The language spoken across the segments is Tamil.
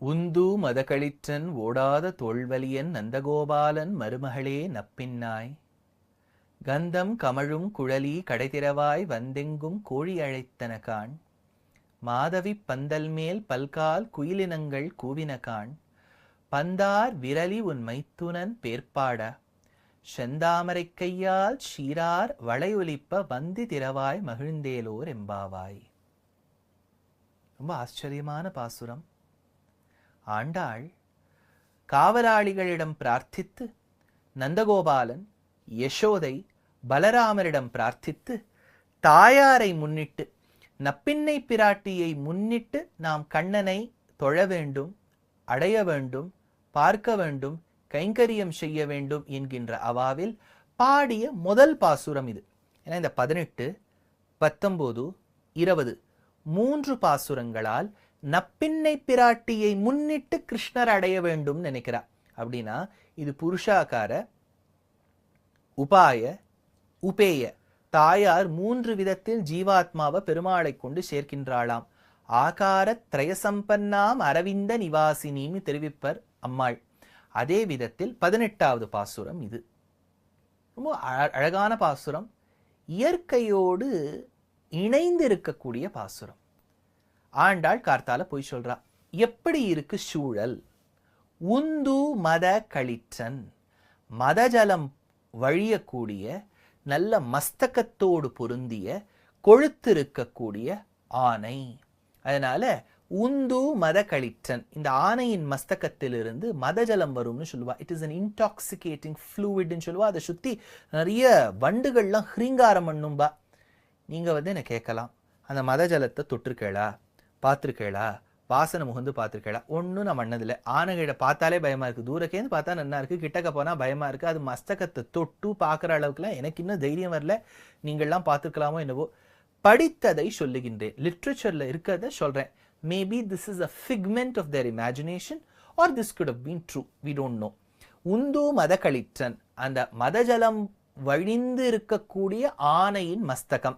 உந்து மதகளிற்றன் ஓடாத தோல்வலியன் நந்தகோபாலன் மருமகளே நப்பின்னாய். கந்தம் கமழும் குழலி கடைதிரவாய் வந்தெங்கும் கோழி அழைத்தன காண். மாதவி பந்தல் மேல் பல்கால் குயிலினங்கள் கூவின காண். பந்தார் விரலி உன் மைத்துனன் பேர்ப்பாட செந்தாமரைக் கையால் சீரார் வளையொலிப்ப வந்தி திரவாய் மகிழ்ந்தேலோர் எம்பாவாய். ரொம்ப ஆச்சரியமான பாசுரம். ஆண்டாள் காவலாளிகளிடம் பிரார்த்தித்து நந்தகோபாலன் யசோதை பலராமரிடம் பிரார்த்தித்து தாயாரை முன்னிட்டு நப்பின்னை பிராட்டியை முன்னிட்டு நாம் கண்ணனை தொழ வேண்டும் அடைய வேண்டும் பார்க்க வேண்டும் கைங்கரியம் செய்ய வேண்டும் என்கின்ற அவாவில் பாடிய முதல் பாசுரம் இது. ஏன்னா இந்த பதினெட்டு பத்தொம்போது இருபது மூன்று பாசுரங்களால் நப்பின்னை பிராட்டியை முன்னிட்டு கிருஷ்ணர் அடைய வேண்டும் நினைக்கிறா அப்படின்னா இது புருஷாகார உபாய உபேய. தாயார் மூன்று விதத்தில் ஜீவாத்மாவை பெருமாளை கொண்டு சேர்க்கின்றாளாம். ஆகார திரயசம்பன்னாம் அரவிந்த நிவாசினின்னு தெரிவிப்பர் அம்மாள். அதே விதத்தில் பதினெட்டாவது பாசுரம் இது. ரொம்ப அழ- அழகான பாசுரம். இயற்கையோடு இணைந்து இருக்கக்கூடிய பாசுரம். ஆண்டாள் கார்த்தால போய் சொல்றா. எப்படி இருக்கு சூழல்? உந்து மத களிற்றன் மதஜலம் வழியக்கூடிய நல்ல மஸ்தகத்தோடு பொருந்திய கொழுத்திருக்கக்கூடிய ஆனை அதனால உந்து மத களிற்றன் இந்த ஆனையின் மஸ்தகத்திலிருந்து மதஜலம் வரும்னு சொல்லுவா. இட் இஸ் அன் இன்டாக்சிகேட்டிங் ஃப்ளூவிட்னு சொல்லுவா. அதை சுற்றி நிறைய வண்டுகள்லாம் ஹிரீங்காரம் பண்ணும்பா. நீங்கள் வந்து என்னை கேட்கலாம். அந்த மத ஜலத்தை தொட்டிருக்கேளா? பார்த்துருக்கேளா? வாசனை முகந்து பார்த்துருக்கேளா? ஒன்றும் நான் பண்ணதில்லை ஆனைகிட்ட பார்த்தாலே பயமாக இருக்குது தூரக்கேந்து பார்த்தா நல்லா இருக்குது கிட்டக்க போனால் பயமாக இருக்குது அது மஸ்தகத்தை தொட்டு பார்க்குற அளவுக்குலாம் எனக்கு இன்னும் தைரியம் வரல. நீங்கள்லாம் பார்த்துருக்கலாமோ என்னவோ. படித்ததை சொல்லுகின்றேன். லிட்ரேச்சரில் இருக்கிறத சொல்கிறேன் maybe this is a figment of their imagination or this could have been true we don't know உந்து மதகளிற்றன் அந்த மதஜலம் வழிந்து இருக்கக்கூடிய ஆனையின் மஸ்தகம்.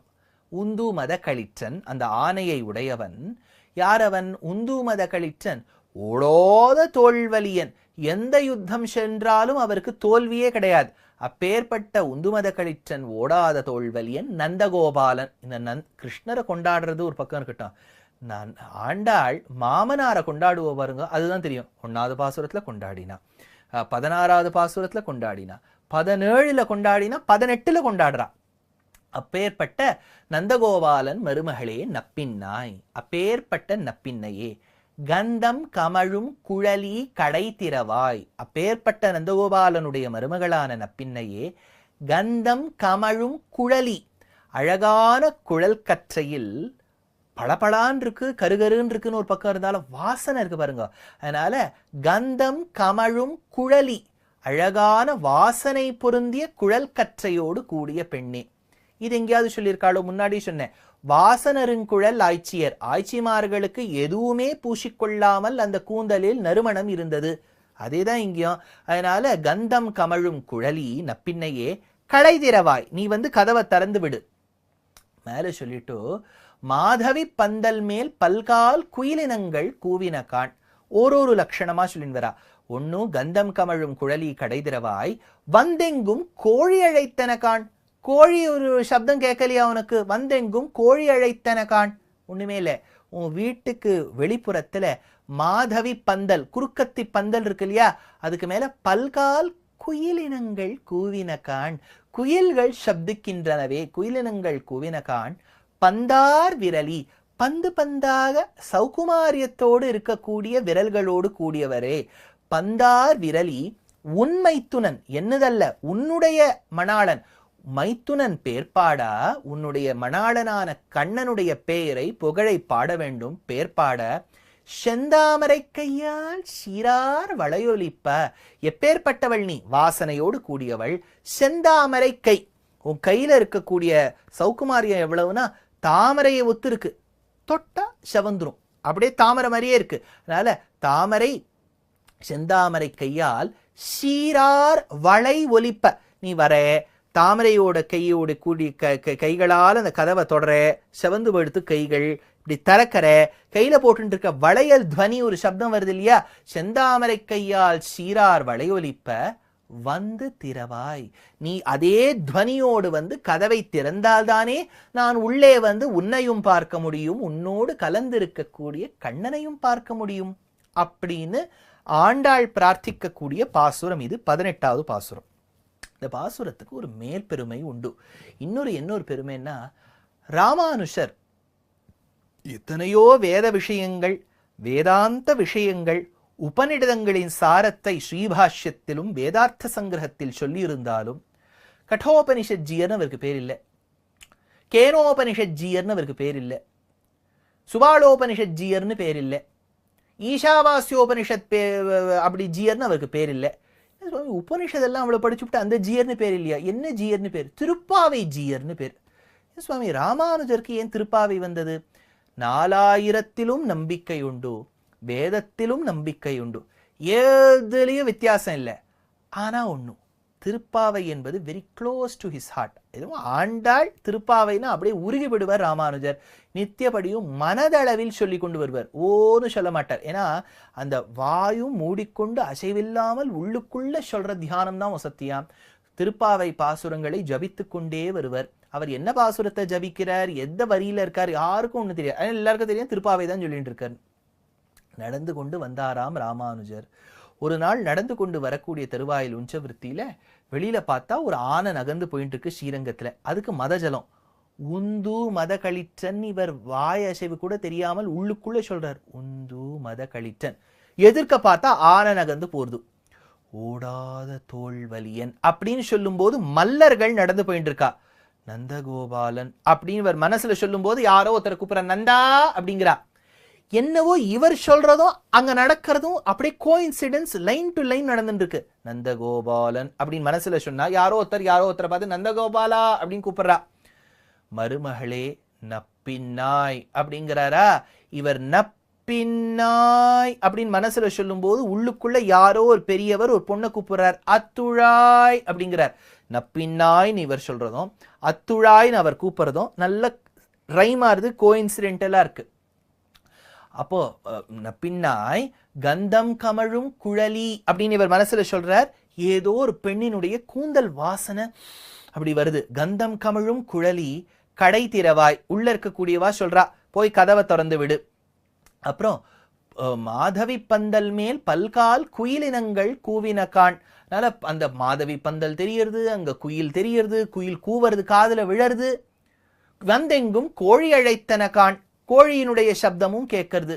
உந்து மத களிற்றன் அந்த ஆனையை உடையவன். யாரவன் உந்து மத களிற்றன் ஓடோத தோல்வலியன். எந்த யுத்தம் சென்றாலும் அவருக்கு தோல்வியே கிடையாது. அப்பேற்பட்ட உந்துமத களிற்றன் ஓடாத தோல்வலியன் நந்தகோபாலன். இந்த நந்த் கிருஷ்ணரை கொண்டாடுறது ஒரு பக்கம் இருக்கட்டும். நான் ஆண்டாள் மாமனாரை கொண்டாடுவ பாருங்க அதுதான் தெரியும். ஒன்றாவது பாசுரத்தில் கொண்டாடினா. பதினாறாவது பாசுரத்தில் கொண்டாடினா. பதினேழில் கொண்டாடினா பதினெட்டில் கொண்டாடுறான் அப்பேற்பட்ட நந்தகோபாலன் மருமகளே நப்பின்னாய். அப்பேற்பட்ட நப்பின்னையே கந்தம் கமழும் குழலி கடை திறவாய். அப்பேற்பட்ட நந்தகோபாலனுடைய மருமகளான நப்பின்னையே கந்தம் கமழும் குழலி அழகான குழல் கற்றையில் பளபளான் இருக்கு கருகருன்னு இருக்குன்னு ஒரு பக்கம் இருந்தாலும் வாசனை இருக்கு பாருங்க. அதனால கந்தம் கமழும் குழலி அழகான வாசனை பொருந்திய குழல் கற்றையோடு கூடிய பெண்ணே. இது எங்கேயாவது சொல்லியிருக்காளோ? முன்னாடி சொன்னேன். வாசனருங்குழல் ஆய்ச்சியர். ஆய்ச்சிமார்களுக்கு எதுவுமே பூசிக்கொள்ளாமல் அந்த கூந்தலில் நறுமணம் இருந்தது. அதேதான் இங்கேயும். அதனால கந்தம் கமழும் குழலி நப்பின்னையே கடை திறவாய் நீ வந்து கதவை திறந்து விடு. மேலே சொல்லிட்டு மாதவி பந்தல் மேல் பல்கால் குயிலினங்கள் கூவின காண். ஓரொரு லட்சணமா சொல்லின்னு வரா. ஒன்னு கந்தம் கமழும் குழலி கடைதிரவாய் வந்தெங்கும் கோழி அழைத்தன காண். கோழி ஒரு சப்தம் கேட்கலையா உனக்கு? வந்தெங்கும் கோழி அழைத்தன காண். ஒண்ணுமே இல்லை. உன் வீட்டுக்கு வெளிப்புறத்துல மாதவி பந்தல் குறுக்கத்தி பந்தல் இருக்கு இல்லையா? அதுக்கு மேல பல்கால் குயிலினங்கள் கூவின காண். குயில்கள் சப்திக்கின்றனவே குயிலினங்கள் கூவின கான் பந்தார் விரலி பந்து பந்தாக சௌகுமாரியத்தோடு இருக்கக்கூடிய விரல்களோடு கூடியவரே. பந்தார் விரலி உண்மைத்துணன் என்னதல்ல உன்னுடைய மணாளன். மைத்துனன் பேர் பாடா உன்னுடைய மணாளனான கண்ணனுடைய பெயரை புகழை பாட வேண்டும். பேர் பாட செந்தாமரை கையால் சீரார் வளையொலிப்ப. எப்பேற்பட்டவள் நீ? வாசனையோடு கூடியவள் செந்தாமரை கை. உன் கையில இருக்கக்கூடிய சௌக்குமாரியம் எவ்வளவுனா தாமரையை ஒத்து இருக்கு தொட்டா செவந்துரும். அப்படியே தாமரை மாதிரியே இருக்கு. அதனால தாமரை செந்தாமரை கையால் சீரார் வளை ஒலிப்ப நீ வர தாமரையோட கையோட கூடி க க- கைகளால் அந்த கதவை தொடர செவந்து படுத்து கைகள் இப்படி திறக்கிற கையில் போட்டுட்டு இருக்க வளையல் துவனி ஒரு சப்தம் வருது இல்லையா? செந்தாமரை கையால் சீரார் வளையொலிப்ப வந்து திறவாய். நீ அதே துவனியோடு வந்து கதவை திறந்தால்தானே நான் உள்ளே வந்து உன்னையும் பார்க்க முடியும் உன்னோடு கலந்திருக்கக்கூடிய கண்ணனையும் பார்க்க முடியும். அப்படின்னு ஆண்டாள் பிரார்த்திக்கக்கூடிய பாசுரம் இது பதினெட்டாவது பாசுரம். இந்த பாசுரத்துக்கு ஒரு மேற்பெருமை உண்டு. இன்னொரு இன்னொரு பெருமைன்னா ராமானுஷர் எத்தனையோ வேத விஷயங்கள் வேதாந்த விஷயங்கள் உபநிடதங்களின் சாரத்தை ஸ்ரீபாஷ்யத்திலும் வேதார்த்த சங்கிரகத்தில் சொல்லியிருந்தாலும் கட்டோபனிஷத் அவருக்கு பேர் இல்லை கேனோபனிஷத் ஜீயர்னு அவருக்கு பேர் இல்லை சுபாலோபனிஷத் ஜீயர்னு பேர் இல்லை ஈஷாவாசியோபனிஷத் பே அப்படி ஜியர்னு அவருக்கு பேர் இல்லை சுவாமி உபனிஷதெல்லாம் அவ்வளோ படிச்சுவிட்டு அந்த ஜீயர்னு பேர் இல்லையா? என்ன ஜீயர்னு பேர்? திருப்பாவை ஜீயர்னு பேர். சுவாமி ராமானுஜருக்கு ஏன் திருப்பாவை வந்தது? நாலாயிரத்திலும் நம்பிக்கை உண்டு. வேதத்திலும் நம்பிக்கை உண்டு. ஏதுலையும் வித்தியாசம் இல்லை. ஆனால் ஒன்றும் திருப்பாவை என்பது very close to his heart எதுவும் ஆண்டாள் திருப்பாவைன்னா அப்படியே உருகி விடுவார் ராமானுஜர். நித்தியபடியும் மனதளவில் சொல்லி கொண்டு வருவார். ஓன்னு சொல்ல மாட்டார். ஏன்னா அந்த வாயும் மூடிக்கொண்டு அசைவில்லாமல் உள்ளுக்குள்ள சொல்ற தியானம் தான் சத்தியம் திருப்பாவை பாசுரங்களை ஜபித்து கொண்டே வருவர். அவர் என்ன பாசுரத்தை ஜபிக்கிறார்? எந்த வரியில இருக்கார்? யாருக்கும் ஒன்று தெரியாது. எல்லாருக்கும் தெரியும். திருப்பாவை தான் சொல்லிட்டு இருக்கார். நடந்து கொண்டு வந்தாராம் ராமானுஜர். ஒரு நாள் நடந்து கொண்டு வரக்கூடிய தெருவாயில் உஞ்சவிருத்தியில வெளியில பார்த்தா ஒரு ஆனை நகர்ந்து போயிட்டு இருக்கு ஸ்ரீரங்கத்துல. அதுக்கு மதஜலம் உந்து மத கழிச்சன் இவர் வாய அசைவு கூட தெரியாமல் உள்ளுக்குள்ள சொல்றார். உந்து மத கழிச்சன். எதிர்க்க பார்த்தா ஆனை நகர்ந்து போறது. ஓடாத தோல்வலியன் அப்படின்னு சொல்லும்போது மல்லர்கள் நடந்து போயிட்டு இருக்கா நந்தகோபாலன் அப்படின்னு இவர் மனசுல சொல்லும்போது யாரோ ஒருத்தர் கூப்பிடுற நந்தா அப்படிங்கிறா. என்னவோ இவர் சொல்றதும் அங்க நடக்கிறதும் அப்படியே கோயின்சிடன்ஸ் லைன் டு லைன் நடந்துட்டு இருக்கு நந்தகோபாலன் அப்படின்னு மனசுல சொன்னா யாரோ ஒருத்தர் யாரோ ஒருத்தரை பார்த்து நந்தகோபாலா அப்படின்னு கூப்பிடுறா. மருமகளே நப்பின்னாய் அப்படிங்கிறாரா? இவர் நப்பின்னாய் அப்படின்னு மனசுல சொல்லும்போது உள்ளுக்குள்ள யாரோ ஒரு பெரியவர் ஒரு பொண்ணை கூப்பிடுறார். அத்துழாய் அப்படிங்கிறார். நப்பின்னாய்னு இவர் சொல்றதும் அத்துழாய்னு அவர் கூப்பிடுறதும் நல்ல ரைமாறுது கோயின்சிடென்டலா இருக்கு அப்போ பின்னாய் கந்தம் கமழும் குழலி அப்படின்னு இவர் மனசுல சொல்றார். ஏதோ ஒரு பெண்ணினுடைய கூந்தல் வாசனை அப்படி வருது. கந்தம் கமழும் குழலி கடை திறவாய் உள்ள இருக்கக்கூடியவா சொல்றா போய் கதவை திறந்து விடு. அப்புறம் மாதவி பந்தல் மேல் பல்கால் குயிலினங்கள் கூவின காண். அதனால அந்த மாதவி பந்தல் தெரியறது அங்க குயில் தெரியறது குயில் கூவுறது காதல விழறது. வந்தெங்கும் கோழி அழைத்தன காண். கோழியினுடைய சப்தமும் கேட்கறது.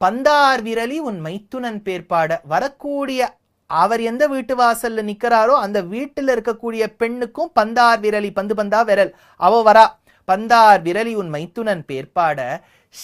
பந்தார் விரலி உன் மைத்துனன் பேர்பாட வரக்கூடிய அவர் எந்த வீட்டு வாசல்ல நிக்கிறாரோ அந்த வீட்டில் இருக்கக்கூடிய பெண்ணுக்கும் பந்தார் விரலி பந்து பந்தா விரல். அவ வரா. பந்தார் விரலி உன் மைத்துனன் பேர்பாட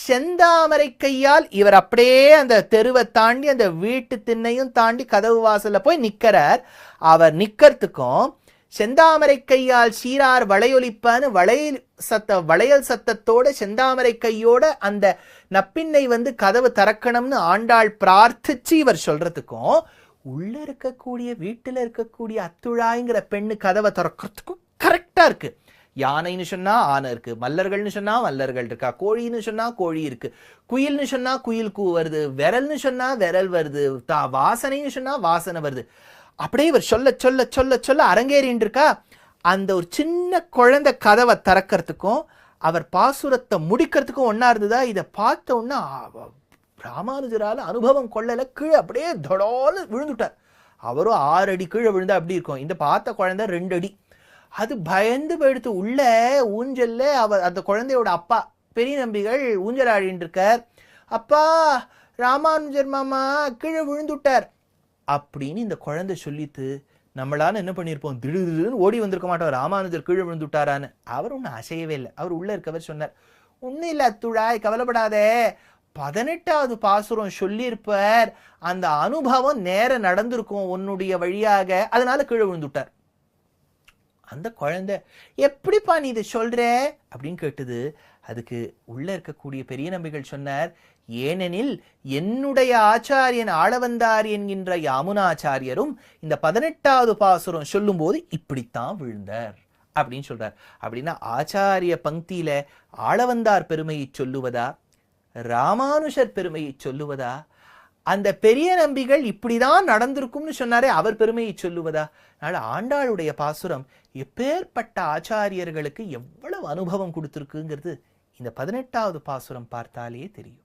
செந்தாமரை கையால் இவர் அப்படியே அந்த தெருவை தாண்டி அந்த வீட்டு திண்ணையும் தாண்டி கதவு வாசல்ல போய் நிக்கிறார். அவர் நிக்கிறதுக்கும் செந்தாமரை கையால் சீரார் வளையொலிப்பான்னு வளையல் சத்த வளையல் சத்தத்தோட செந்தாமரை கையோட அந்த நப்பின்னை வந்து கதவு திறக்கணும்னு ஆண்டாள் பிரார்த்திச்சு இவர் சொல்றதுக்கும் உள்ள இருக்கக்கூடிய வீட்டில் இருக்கக்கூடிய அத்துழாய்ங்கிற பெண்ணு கதவை திறக்கிறதுக்கும் கரெக்டா இருக்கு. யானைன்னு சொன்னா ஆனை இருக்கு மல்லர்கள்னு சொன்னா மல்லர்கள் இருக்கா கோழின்னு சொன்னா கோழி இருக்கு குயில்னு சொன்னா குயில் கூ வருது விரல்னு சொன்னா விரல் வருது தா வாசனைன்னு சொன்னா வாசனை வருது. அப்படியே இவர் சொல்ல சொல்ல சொல்ல சொல்ல அரங்கேறின்னு இருக்கா அந்த ஒரு சின்ன குழந்தை கதவை திறக்கிறதுக்கும் அவர் பாசுரத்தை முடிக்கிறதுக்கும் ஒன்றா இருந்ததா? இதை பார்த்த உடனே ராமானுஜரால் அனுபவம் கொள்ளலை கீழே அப்படியே தொடோன்னு விழுந்துட்டார். அவரும் ஆறு அடி கீழே விழுந்தா அப்படி இருக்கும்? இந்த பார்த்த குழந்தை ரெண்டு அடி. அது பயந்து போயிடுத்து உள்ள ஊஞ்சல்ல அவர் அந்த குழந்தையோட அப்பா பெரிய நம்பிகள் ஊஞ்சல் ஆடின்னு இருக்கார் அப்பா ராமானுஜர் மாமா கீழே விழுந்துட்டார். அப்படின்னு இந்த குழந்தை சொல்லித்து நம்மளால என்ன பண்ணியிருப்போம் திடீர்னு ஓடி வந்திருக்க மாட்டோம். ராமானுஜர் கீழே விழுந்துட்டாரான்னு. அவர் ஒன்றும் அசையவே இல்லை. அவர் உள்ள இருக்கவர் சொன்னார் ஒன்றும் இல்லை அத்துழாய் கவலைப்படாதே. பதினெட்டாவது பாசுரம் சொல்லியிருப்பார். அந்த அனுபவம் நேர நடந்திருக்கும் உன்னுடைய வழியாக. அதனால கீழே விழுந்துட்டார். அந்த குழந்தை எப்படிப்பா நீ இதை சொல்கிற அப்படின்னு கேட்டது. அதுக்கு உள்ளே இருக்கக்கூடிய பெரிய நம்பிகள் சொன்னார் ஏனெனில் என்னுடைய ஆச்சாரியன் ஆளவந்தார் என்கின்ற யாமுனாச்சாரியரும் இந்த பதினெட்டாவது பாசுரம் சொல்லும்போது இப்படித்தான் விழுந்தார். அப்படின்னு சொல்றார். அப்படின்னா ஆச்சாரிய பங்கியில ஆளவந்தார் பெருமையை சொல்லுவதா? ராமானுஷர் பெருமையை சொல்லுவதா? அந்த பெரிய நம்பிகள் இப்படிதான் நடந்திருக்கும்னு சொன்னாரே அவர் பெருமையை சொல்லுவதா? அதனால ஆண்டாளுடைய பாசுரம் எப்பேற்பட்ட ஆச்சாரியர்களுக்கு எவ்வளவு அனுபவம் கொடுத்துருக்குங்கிறது இந்த பதினெட்டாவது பாசுரம் பார்த்தாலே தெரியும்.